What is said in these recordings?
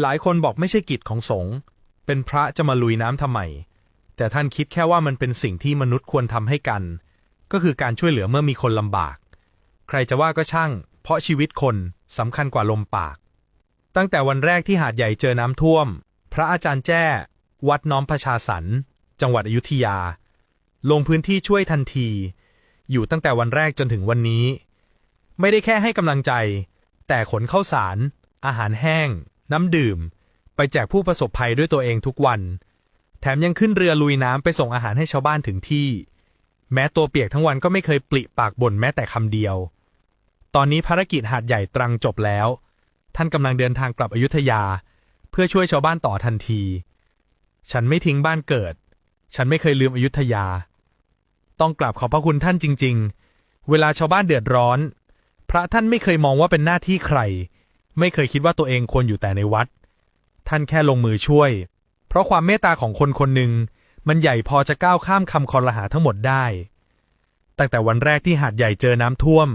หลายคนบอกไม่ใช่กิจของสงฆ์เป็นพระจะมาลุยน้ำทำไม แต่ท่านคิดแค่ว่ามันเป็นสิ่งที่มนุษย์ควรทำให้กัน ก็คือการช่วยเหลือเมื่อมีคนลำบาก ใครจะว่าก็ช่าง เพราะชีวิตคนสำคัญกว่าลมปาก ตั้งแต่วันแรกที่หาดใหญ่เจอน้ำท่วม พระอาจารย์แจ้ วัดน้อมประชาสรรจังหวัดอยุธยา ลงพื้นที่ช่วยทันที อยู่ตั้งแต่วันแรกจนถึงวันนี้ ไม่ได้แค่ให้กำลังใจ แต่ขนข้าวสาร อาหารแห้ง น้ำดื่ม ไปแจกผู้ประสบภัยด้วยตัวเองทุกวัน แถมยังขึ้นเรือลุยน้ำไปส่งอาหารให้ชาวบ้านถึงที่ แม้ตัวเปียกทั้งวันก็ไม่เคยปลิปากบ่นแม้แต่คำเดียว ตอนนี้ภารกิจหาดใหญ่ตรังจบแล้ว ท่านกำลังเดินทางกลับอยุธยา เพื่อช่วยชาวบ้านต่อทันที ฉันไม่ทิ้งบ้านเกิด ฉันไม่เคยลืมอยุธยา ต้องกราบขอบพระคุณท่านจริง ๆ เวลาชาวบ้านเดือดร้อน พระท่านไม่เคยมองว่าเป็นหน้าที่ใคร ไม่เคยคิดว่าตัวเองควรอยู่แต่ในวัด ท่านแค่ลงมือช่วย เพราะความเมตตาของคนคนหนึ่งมันใหญ่พอจะก้าวข้ามคำคอรหาทั้งหมดได้ ตั้งแต่วันแรกที่หาดใหญ่เจอน้ำท่วม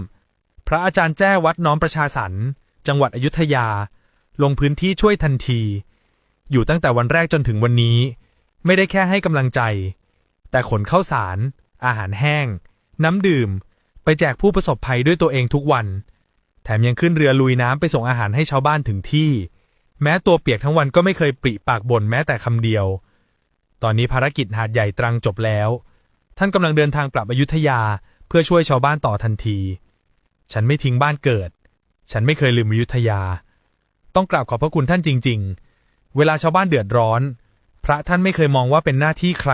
พระอาจารย์แจ้วัดน้อมประชาสรรค์จังหวัดอยุธยา ลงพื้นที่ช่วยทันที อยู่ตั้งแต่วันแรกจนถึงวันนี้ ไม่ได้แค่ให้กำลังใจ แต่ขนข้าวสาร อาหารแห้ง น้ำดื่ม ไปแจกผู้ประสบภัยด้วยตัวเองทุกวัน แถมยังขึ้นเรือลุยน้ำไปส่งอาหารให้ชาวบ้านถึงที่ แม้ตัวเปียกทั้งวันก็ไม่เคยปริปากบ่นแม้แต่คำเดียว ตอนนี้ภารกิจหาดใหญ่ตรังจบแล้ว ท่านกำลังเดินทางกลับอยุธยาเพื่อช่วยชาวบ้านต่อทันที ฉันไม่ทิ้งบ้านเกิด ฉันไม่เคยลืมอยุธยา ต้องกราบขอบพระคุณท่านจริง ๆ เวลาชาวบ้านเดือดร้อน พระท่านไม่เคยมองว่าเป็นหน้าที่ใคร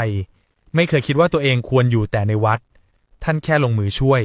ไม่เคยคิดว่าตัวเองควรอยู่แต่ในวัด ท่านแค่ลงมือช่วย